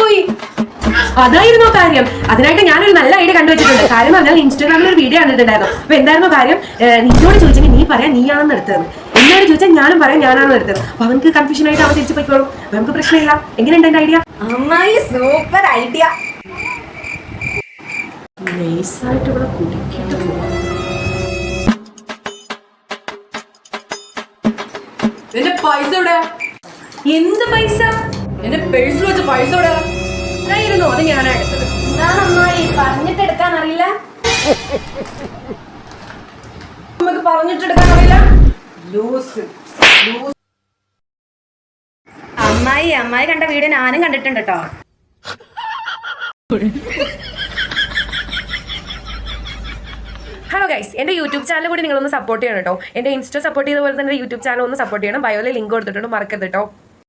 പോയി. അതായിരുന്നു കാര്യം. അതിനായിട്ട് ഞാനൊരു നല്ല ഐഡിയ കണ്ടുവച്ചിട്ടുണ്ട്. കാര്യം എന്ന് പറഞ്ഞാൽ ഇൻസ്റ്റാഗ്രാമിൽ ഒരു വീഡിയോ കണ്ടിട്ടുണ്ടായിരുന്നു. അപ്പൊ എന്തായിരുന്നു കാര്യം? നിന്നോട് ചോദിച്ചെങ്കിൽ നീ പറയാം നീയാണെന്ന് എടുത്തത്. എന്നോട് ചോദിച്ചാൽ ഞാനും പറയാം ഞാനാണ് എടുത്തത്. അപ്പൊ അവനക്ക് കൺഫ്യൂഷൻ ആയിട്ട് അവൻ തിരിച്ചു പോയിക്കോളും. നമുക്ക് പ്രശ്നമില്ല. എങ്ങനെയുണ്ട് എന്റെ ഐഡിയ അമ്മായി സൂപ്പർ ഐഡിയ ഇവിടെ നിന്റെ പൈസ എവിടെ? എന്ത് പൈസ? എന്റെ പേഴ്സിൽ വെച്ച പൈസ ആയിരുന്നു അത് ഞാനാ എടുത്തത്. ഞാൻ അമ്മായി? പറഞ്ഞിട്ട് എടുക്കാൻ അറിയില്ല നമുക്ക് പറഞ്ഞിട്ടെടുക്കാൻ അറിയില്ല ലൂസ്. അമ്മായി അമ്മായി കണ്ട വീഡിയോ ഞാനും കണ്ടിട്ടുണ്ട് കേട്ടോ ഹലോ ഗൈസ് എന്റെ യൂട്യൂബ് ചാനൽ കൂടി നിങ്ങളൊന്ന് സപ്പോർട്ട് ചെയ്യണം കേട്ടോ എന്റെ ഇൻസ്റ്റ സപ്പോർട്ട് ചെയ്ത പോലെ തന്നെ യൂട്യൂബ് ചാനൽ ഒന്ന് സപ്പോർട്ട് ചെയ്യണം. ബയോയിൽ ലിങ്ക് കൊടുത്തിട്ടുണ്ട് മറക്കരുത് കേട്ടോ